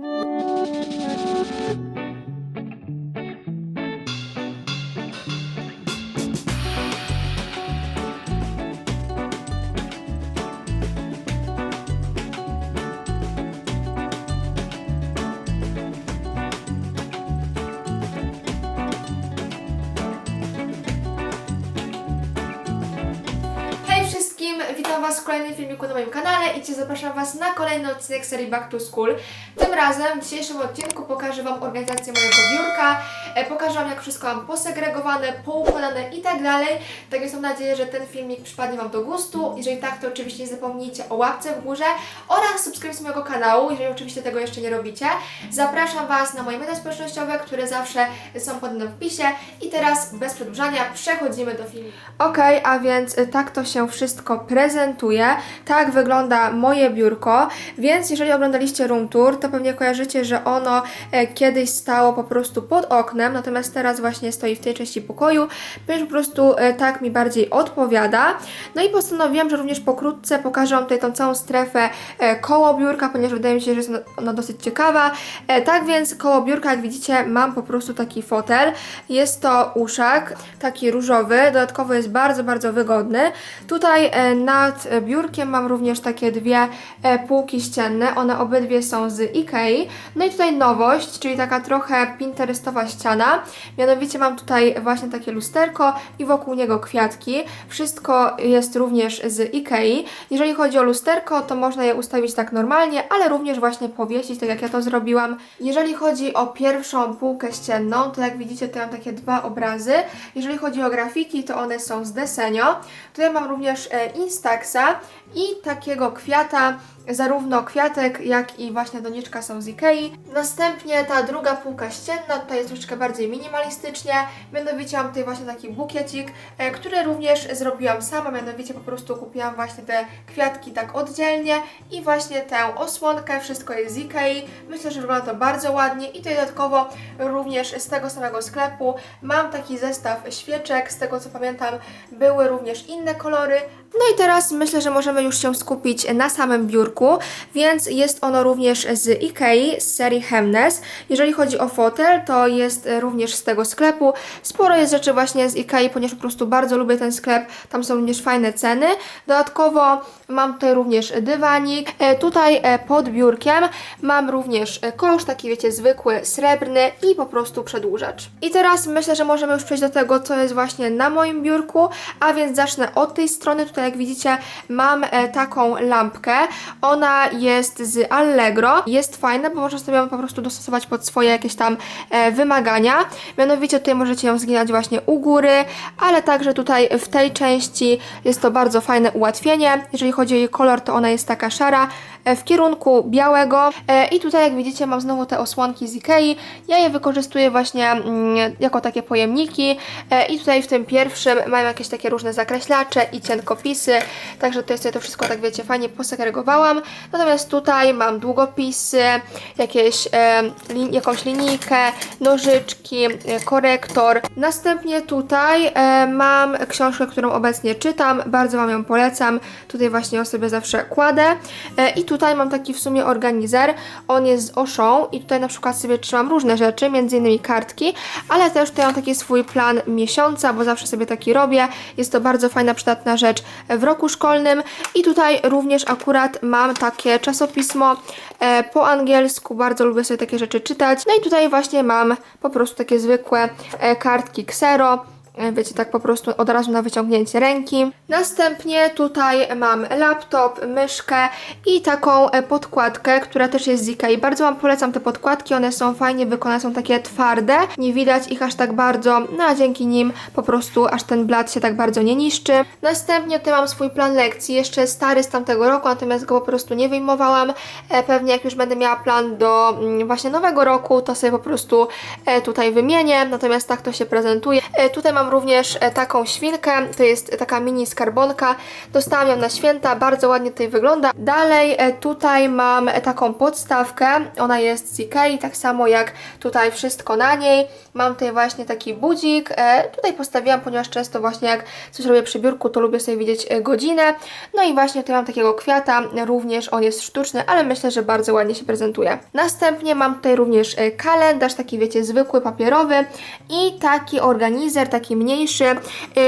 Thank you. Na moim kanale i Cię zapraszam Was na kolejny odcinek serii Back to School. Tym razem w dzisiejszym odcinku pokażę Wam organizację mojego biurka, e, pokażę Wam jak wszystko mam posegregowane, poukładane i tak dalej. Tak więc mam nadzieję, że ten filmik przypadnie Wam do gustu. Jeżeli tak, to oczywiście nie zapomnijcie o łapce w górze oraz subskrypcji mojego kanału, jeżeli oczywiście tego jeszcze nie robicie. Zapraszam Was na moje media społecznościowe, które zawsze są pod w wpisie i teraz bez przedłużania przechodzimy do filmu. Okej, a więc y, tak to się wszystko prezentuje. Tak wygląda moje biurko. Więc jeżeli oglądaliście room tour, to pewnie kojarzycie, że ono e, kiedyś stało po prostu pod oknem, natomiast teraz właśnie stoi w tej części pokoju, ponieważ po prostu e, tak mi bardziej odpowiada. No i postanowiłam, że również pokrótce pokażę Wam tutaj tą całą strefę e, koło biurka, ponieważ wydaje mi się, że jest ona- dosyć ciekawa. Tak więc koło biurka, jak widzicie, mam po prostu taki fotel. Jest to uszak, taki różowy, dodatkowo jest bardzo, bardzo wygodny. Tutaj nad biurkiem mam również takie dwie e, półki ścienne, one obydwie są z Ikei. No i tutaj nowość, czyli taka trochę pinterestowa ściana. Mianowicie mam tutaj właśnie takie lusterko i wokół niego kwiatki. Wszystko jest również z Ikei. Jeżeli chodzi o lusterko, to można je ustawić tak normalnie, ale również właśnie powiesić, tak jak ja to zrobiłam. Jeżeli chodzi o pierwszą półkę ścienną, to jak widzicie, tutaj mam takie dwa obrazy. Jeżeli chodzi o grafiki, to one są z Desenio. Tutaj mam również e, Instaxa i takiego kwiata, zarówno kwiatek, jak i właśnie doniczka są z Ikei. Następnie ta druga półka ścienna, tutaj jest troszeczkę bardziej minimalistycznie, mianowicie mam tutaj właśnie taki bukiecik, e, który również zrobiłam sama, mianowicie po prostu kupiłam właśnie te kwiatki tak oddzielnie i właśnie tę osłonkę, wszystko jest z Ikei. Myślę, że wygląda to bardzo ładnie i tutaj dodatkowo również z tego samego sklepu mam taki zestaw świeczek, z tego co pamiętam były również inne kolory. No i teraz myślę, że możemy już się skupić na samym biurku, więc jest ono również z Ikei, z serii Hemnes. Jeżeli chodzi o fotel, to jest również z tego sklepu. Sporo jest rzeczy właśnie z Ikei, ponieważ po prostu bardzo lubię ten sklep, tam są również fajne ceny. Dodatkowo mam tutaj również dywanik. E, Tutaj e, pod biurkiem mam również e, kosz, taki wiecie, zwykły, srebrny i po prostu przedłużacz. I teraz myślę, że możemy już przejść do tego, co jest właśnie na moim biurku, a więc zacznę od tej strony. Tutaj jak widzicie mam taką lampkę. Ona jest z Allegro. Jest fajna, bo można sobie ją po prostu dostosować pod swoje jakieś tam e, wymagania. Mianowicie tutaj możecie ją zginać właśnie u góry, ale także tutaj w tej części jest to bardzo fajne ułatwienie. Jeżeli chodzi o jej kolor, to ona jest taka szara w kierunku białego E, i tutaj jak widzicie mam znowu te osłonki z Ikei. Ja je wykorzystuję właśnie mm, jako takie pojemniki E, i tutaj w tym pierwszym mam jakieś takie różne zakreślacze i cienkopisy, także tutaj sobie to wszystko tak wiecie fajnie posegregowałam. Natomiast tutaj mam długopisy, jakieś, e, jakąś linijkę, nożyczki, e, korektor. Następnie tutaj e, mam książkę, którą obecnie czytam, bardzo Wam ją polecam. Tutaj właśnie ją sobie zawsze kładę. E, I tutaj mam taki w sumie organizer. On jest z Oszą i tutaj na przykład sobie trzymam różne rzeczy, między innymi kartki, ale też tutaj mam taki swój plan miesiąca, bo zawsze sobie taki robię. Jest to bardzo fajna, przydatna rzecz w roku szkolnym. I tutaj również akurat mam takie czasopismo e, po angielsku. Bardzo lubię sobie takie rzeczy czytać. No i tutaj właśnie mam po prostu takie zwykłe e, kartki Xero. E, Wiecie, tak po prostu od razu na wyciągnięcie ręki. Następnie tutaj mam laptop, myszkę i taką e, podkładkę, która też jest z Ikei. Bardzo Wam polecam te podkładki, one są fajnie wykonane, są takie twarde, nie widać ich aż tak bardzo, no a dzięki nim po prostu aż ten blat się tak bardzo nie niszczy. Następnie tutaj mam swój plan lekcji, jeszcze stary z tamtego roku, natomiast go po prostu nie wyjmowałam. E, Pewnie jak już będę miała plan do mm, właśnie nowego roku, to sobie po prostu tutaj wymienię, natomiast tak to się prezentuje. Tutaj mam również e, taką świnkę, to jest taka mini skarbonka. Dostałam ją na święta, bardzo ładnie tutaj wygląda. Dalej e, tutaj mam e, taką podstawkę, ona jest z Ikei, tak samo jak tutaj wszystko na niej. Mam tutaj właśnie taki budzik, tutaj postawiłam, ponieważ często właśnie jak coś robię przy biurku, to lubię sobie widzieć godzinę. No i właśnie tutaj mam takiego kwiata, również on jest sztuczny, ale myślę, że bardzo ładnie się prezentuje. Następnie mam tutaj również kalendarz, taki wiecie, zwykły, papierowy i taki organizer, taki mniejszy e,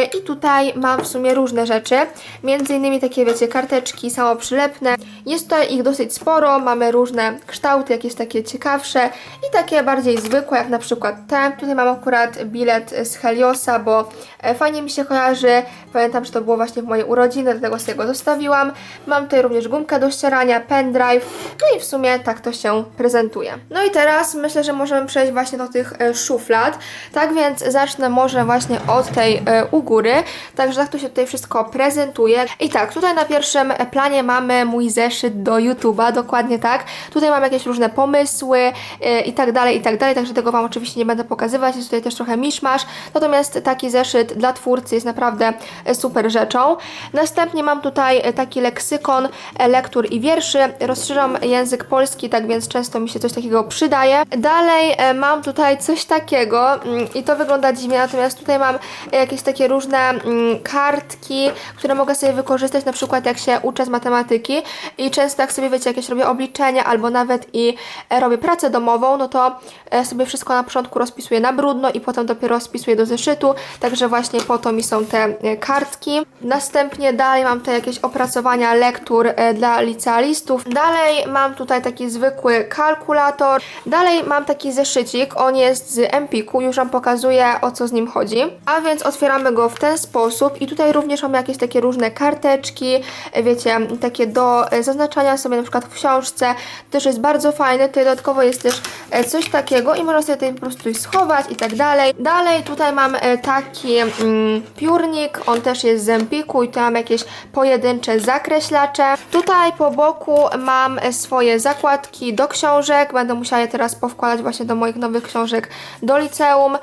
i tutaj mam w sumie różne rzeczy, między innymi takie wiecie, karteczki samoprzylepne. Jest tutaj ich dosyć sporo, mamy różne kształty, jakieś takie ciekawsze i takie bardziej zwykłe, jak na przykład te. Tutaj mam akurat bilet z Heliosa, bo e, fajnie mi się kojarzy. Pamiętam, że to było właśnie w mojej urodziny, dlatego sobie go zostawiłam. Mam tutaj również gumkę do ścierania, pendrive, no i w sumie tak to się prezentuje. No i teraz myślę, że możemy przejść właśnie do tych e, szuflad. Tak więc zacznę może właśnie od tej e, u góry. Także tak to się tutaj wszystko prezentuje. I tak, tutaj na pierwszym planie mamy mój zeszyt do YouTube'a, dokładnie tak. Tutaj mam jakieś różne pomysły e, i tak dalej, i tak dalej, także tego Wam oczywiście nie będę pokazywać. Jest tutaj też trochę miszmasz. Natomiast taki zeszyt dla twórcy jest naprawdę e, super rzeczą. Następnie mam tutaj taki leksykon lektur i wierszy. Rozszerzam język polski, tak więc często mi się coś takiego przydaje. Dalej mam tutaj coś takiego mm, i to wygląda dziwnie, natomiast tutaj mam jakieś takie różne mm, kartki, które mogę sobie wykorzystać, na przykład jak się uczę z matematyki i często jak sobie wiecie, jakieś robię obliczenia albo nawet i e, robię pracę domową, no to e, sobie wszystko na początku rozpisuję na brudno i potem dopiero spisuję do zeszytu, także właśnie po to mi są te e, kartki. Następnie dalej mam tutaj jakieś opracowania lektur dla licealistów. Dalej mam tutaj taki zwykły kalkulator. Dalej mam taki zeszycik, on jest z Empiku, już Wam pokazuję o co z nim chodzi. A więc otwieramy go w ten sposób i tutaj również mamy jakieś takie różne karteczki, wiecie, takie do e, zaznaczania sobie na przykład w książce. Też jest bardzo fajne, tutaj dodatkowo jest też e, coś takiego i można sobie tutaj po prostu schować i tak dalej. Dalej tutaj mam e, taki mm, piórnik, on też jest z Empiku i tu mam jakieś pojedyncze zakreślacze. Tutaj po boku mam swoje zakładki do książek, będę musiała je teraz powkładać właśnie do moich nowych książek do liceum.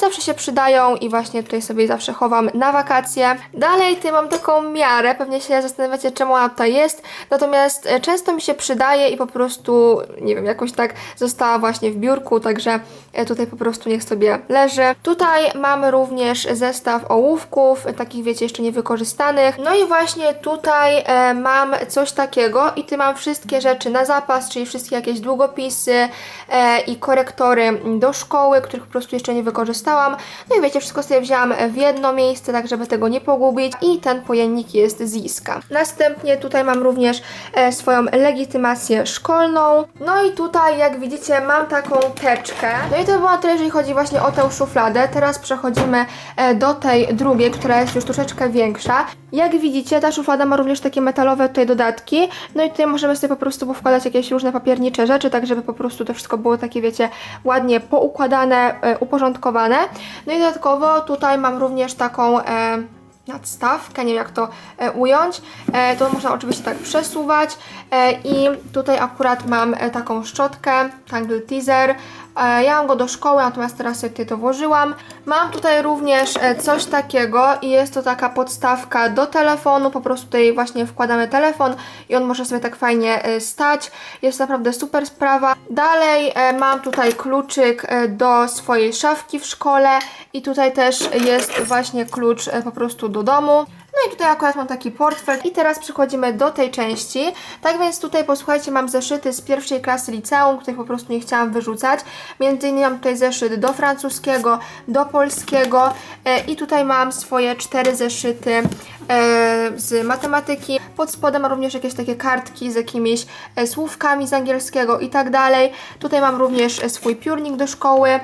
Zawsze się przydają i właśnie tutaj sobie zawsze chowam na wakacje. Dalej tutaj mam taką miarę, pewnie się zastanawiacie czemu ona tutaj jest, natomiast e, często mi się przydaje i po prostu, nie wiem, jakoś tak została właśnie w biurku, także e, tutaj po prostu niech sobie leży. Tutaj mamy również zestaw ołówków, e, takich wiecie, jeszcze niewykorzystanych. No i właśnie tutaj mam coś takiego i tu mam wszystkie rzeczy na zapas, czyli wszystkie jakieś długopisy i korektory do szkoły, których po prostu jeszcze nie wykorzystałam. No i wiecie, wszystko sobie wzięłam w jedno miejsce, tak żeby tego nie pogubić i ten pojemnik jest z Iska. Następnie tutaj mam również e, swoją legitymację szkolną. No i tutaj, jak widzicie, mam taką teczkę. No i to było tyle, jeżeli chodzi właśnie o tę szufladę. Teraz przechodzimy e, do tej drugiej, która jest już troszeczkę większa. Jak widzicie, ta szuflada ma również takie metalowe tutaj dodatki. No i tutaj możemy sobie po prostu powkładać jakieś różne papiernicze rzeczy, tak żeby po prostu to wszystko było takie, wiecie, ładnie poukładane, e, uporządkowane. No i dodatkowo tutaj mam również taką... E, nadstawkę, nie wiem jak to e, ująć. E, to można oczywiście tak przesuwać e, i tutaj akurat mam e, taką szczotkę, Tangle Teaser. E, ja mam go do szkoły, natomiast teraz sobie to włożyłam. Mam tutaj również e, coś takiego i jest to taka podstawka do telefonu, po prostu tutaj właśnie wkładamy telefon i on może sobie tak fajnie e, stać. Jest naprawdę super sprawa. Dalej mam tutaj kluczyk do swojej szafki w szkole i tutaj też jest właśnie klucz po prostu do domu. No i tutaj akurat mam taki portfel i teraz przechodzimy do tej części. Tak więc tutaj posłuchajcie, mam zeszyty z pierwszej klasy liceum, których po prostu nie chciałam wyrzucać. Między innymi mam tutaj zeszyt do francuskiego, do polskiego e, i tutaj mam swoje cztery zeszyty e, z matematyki. Pod spodem mam również jakieś takie kartki z jakimiś e, słówkami z angielskiego i tak dalej. Tutaj mam również swój piórnik do szkoły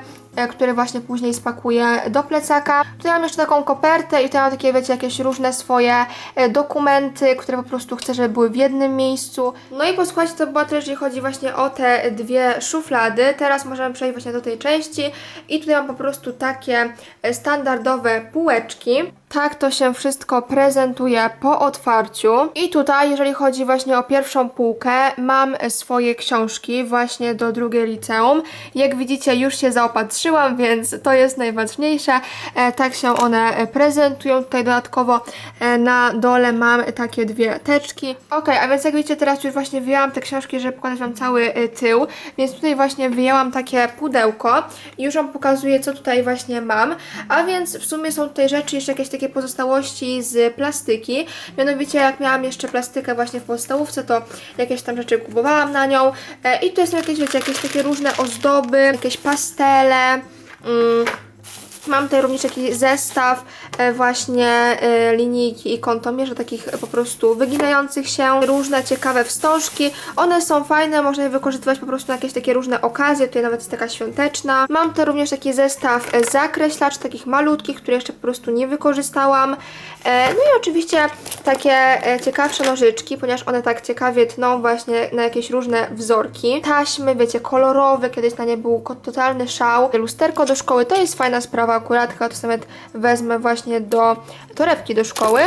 który właśnie później spakuję do plecaka. Tutaj mam jeszcze taką kopertę i tutaj mam takie, wiecie, jakieś różne swoje e, dokumenty, które po prostu chcę, żeby były w jednym miejscu. No i posłuchajcie, to była tyle, jeżeli chodzi właśnie o te dwie szuflady. Teraz możemy przejść właśnie do tej części i tutaj mam po prostu takie e, standardowe półeczki. Tak to się wszystko prezentuje po otwarciu. I tutaj, jeżeli chodzi właśnie o pierwszą półkę, mam swoje książki właśnie do drugiej liceum. Jak widzicie, już się zaopatrzyłam, więc to jest najważniejsze. E, tak się one prezentują. Tutaj dodatkowo e, na dole mam takie dwie teczki. Ok, a więc jak widzicie, teraz już właśnie wyjęłam te książki, żeby pokazać Wam cały e, tył, więc tutaj właśnie wyjęłam takie pudełko i już Wam pokazuję, co tutaj właśnie mam. A więc w sumie są tutaj rzeczy, jeszcze jakieś takie pozostałości z plastyki. Mianowicie, jak miałam jeszcze plastykę właśnie w podstawówce, to jakieś tam rzeczy kupowałam na nią. E, I tutaj są jakieś, wiecie, jakieś takie różne ozdoby, jakieś pastele. Mm, Mam tutaj również jakiś zestaw e, właśnie e, linijki i kątomierzy, takich po prostu wyginających się, różne ciekawe wstążki. One są fajne, można je wykorzystywać po prostu na jakieś takie różne okazje, tutaj nawet jest taka świąteczna. Mam tutaj również taki zestaw e, zakreślacz, takich malutkich, które jeszcze po prostu nie wykorzystałam. No i oczywiście takie ciekawsze nożyczki, ponieważ one tak ciekawie tną właśnie na jakieś różne wzorki. Taśmy, wiecie, kolorowe, kiedyś na nie był totalny szał. Lusterko do szkoły, to jest fajna sprawa akurat, chyba to nawet wezmę właśnie do torebki do szkoły.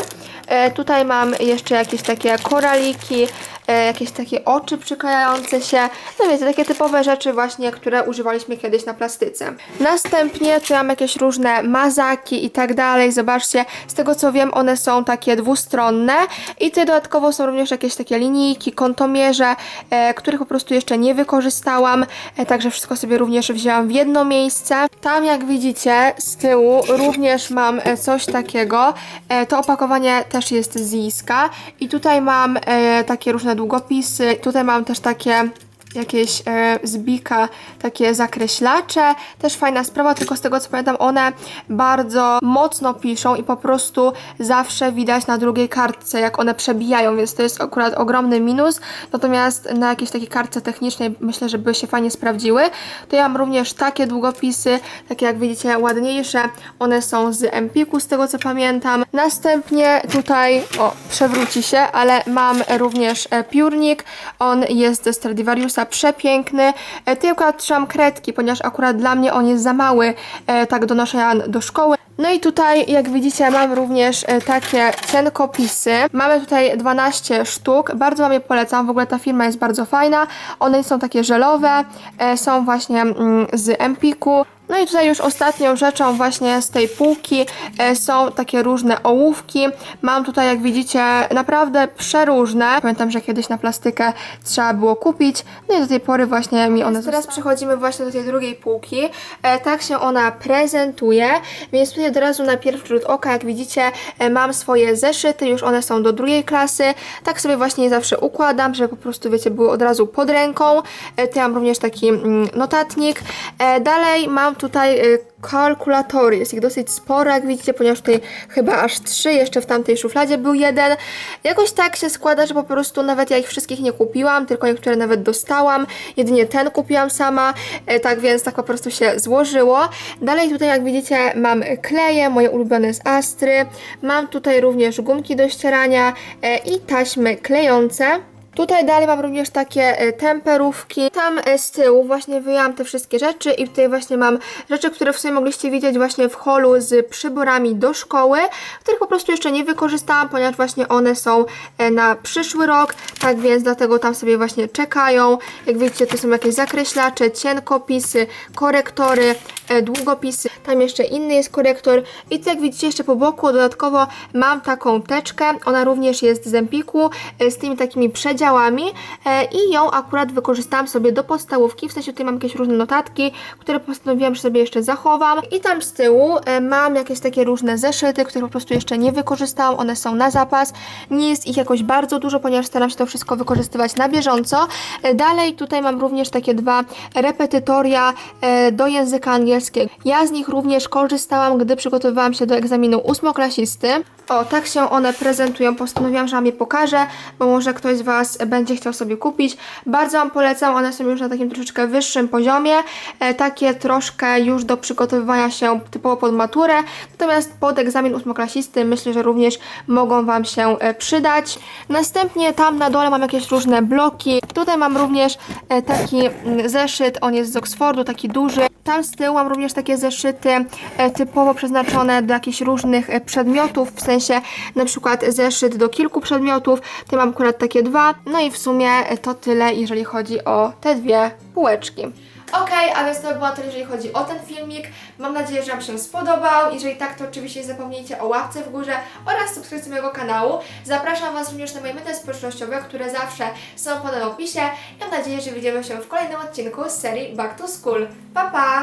E, tutaj mam jeszcze jakieś takie koraliki, jakieś takie oczy przyklejające się, no wiecie, takie typowe rzeczy właśnie, które używaliśmy kiedyś na plastyce. Następnie tu mam jakieś różne mazaki i tak dalej, zobaczcie, z tego co wiem one są takie dwustronne i tutaj dodatkowo są również jakieś takie linijki, kątomierze, e, których po prostu jeszcze nie wykorzystałam, e, także wszystko sobie również wzięłam w jedno miejsce. Tam jak widzicie z tyłu również mam e, coś takiego, e, to opakowanie też jest z Ziska i tutaj mam e, takie różne długopisy, tutaj mam też takie jakieś e, takie zakreślacze. Też fajna sprawa, tylko z tego co pamiętam, one bardzo mocno piszą i po prostu zawsze widać na drugiej kartce, jak one przebijają, więc to jest akurat ogromny minus. Natomiast na jakiejś takiej kartce technicznej myślę, że by się fajnie sprawdziły. To ja mam również takie długopisy, takie jak widzicie ładniejsze. One są z Empiku, z tego co pamiętam. Następnie tutaj, o, przewróci się, ale mam również e, piórnik. On jest ze Stradivariusa, przepiękny. E, akurat trzymam kredki, ponieważ akurat dla mnie on jest za mały e, tak do noszenia do szkoły. No i tutaj, jak widzicie, mam również e, takie cienkopisy. Mamy tutaj 12 sztuk. Bardzo Wam je polecam. W ogóle ta firma jest bardzo fajna. One są takie żelowe. E, są właśnie mm, z Empiku. No i tutaj już ostatnią rzeczą właśnie z tej półki e, są takie różne ołówki. Mam tutaj, jak widzicie, naprawdę przeróżne. Pamiętam, że kiedyś na plastykę trzeba było kupić. No i do tej pory właśnie mi one Teraz przechodzimy właśnie do tej drugiej półki. Tak się ona prezentuje, więc tutaj od razu na pierwszy rzut oka, jak widzicie, e, mam swoje zeszyty, już one są do drugiej klasy. Tak sobie właśnie zawsze układam, żeby po prostu, wiecie, były od razu pod ręką. E, tu mam również taki mm, notatnik. E, dalej mam tutaj kalkulatory. Jest ich dosyć sporo, jak widzicie, ponieważ tutaj chyba aż trzy, jeszcze w tamtej szufladzie był jeden. Jakoś tak się składa, że po prostu nawet ja ich wszystkich nie kupiłam, tylko niektóre nawet dostałam. Jedynie ten kupiłam sama, e, tak więc tak po prostu się złożyło. Dalej tutaj, jak widzicie, mam kleje, moje ulubione z Astry. Mam tutaj również gumki do ścierania e, i taśmy klejące. Tutaj dalej mam również takie e, temperówki. Tam e, z tyłu właśnie wyjęłam te wszystkie rzeczy i tutaj właśnie mam rzeczy, które w sumie mogliście widzieć właśnie w holu z przyborami do szkoły, których po prostu jeszcze nie wykorzystałam, ponieważ właśnie one są e, na przyszły rok, tak więc dlatego tam sobie właśnie czekają. Jak widzicie, to są jakieś zakreślacze, cienkopisy, korektory, długopisy. Tam jeszcze inny jest korektor i tu jak widzicie jeszcze po boku dodatkowo mam taką teczkę, ona również jest z Empiku, z tymi takimi przedziałami e, i ją akurat wykorzystałam sobie do podstawówki, w sensie tutaj mam jakieś różne notatki, które postanowiłam, że sobie jeszcze zachowam i tam z tyłu e, mam jakieś takie różne zeszyty, które po prostu jeszcze nie wykorzystałam, one są na zapas, nie jest ich jakoś bardzo dużo, ponieważ staram się to wszystko wykorzystywać na bieżąco. E, Dalej tutaj mam również takie dwa repetytoria do języka angielskiego. Ja z nich również korzystałam, gdy przygotowywałam się do egzaminu ósmoklasisty. O, tak się one prezentują. Postanowiłam, że Wam je pokażę, bo może ktoś z Was będzie chciał sobie kupić. Bardzo Wam polecam, one są już na takim troszeczkę wyższym poziomie, e, takie troszkę już do przygotowywania się typowo pod maturę, natomiast pod egzamin ósmoklasisty myślę, że również mogą Wam się e, przydać. Następnie tam na dole mam jakieś różne bloki. Tutaj mam również e, taki mm, zeszyt, on jest z Oxfordu, taki duży. Tam z tyłu mam również takie zeszyty e, typowo przeznaczone do jakichś różnych przedmiotów, w sensie na przykład zeszyt do kilku przedmiotów. Tutaj mam akurat takie dwa. No i w sumie to tyle, jeżeli chodzi o te dwie półeczki. Okej, a więc to by było tyle, jeżeli chodzi o ten filmik. Mam nadzieję, że Wam się spodobał. Jeżeli tak, to oczywiście nie zapomnijcie o łapce w górze oraz subskrypcji mojego kanału. Zapraszam Was również na moje media społecznościowe, które zawsze są podane w opisie. I mam nadzieję, że widzimy się w kolejnym odcinku z serii Back to School. Pa, pa!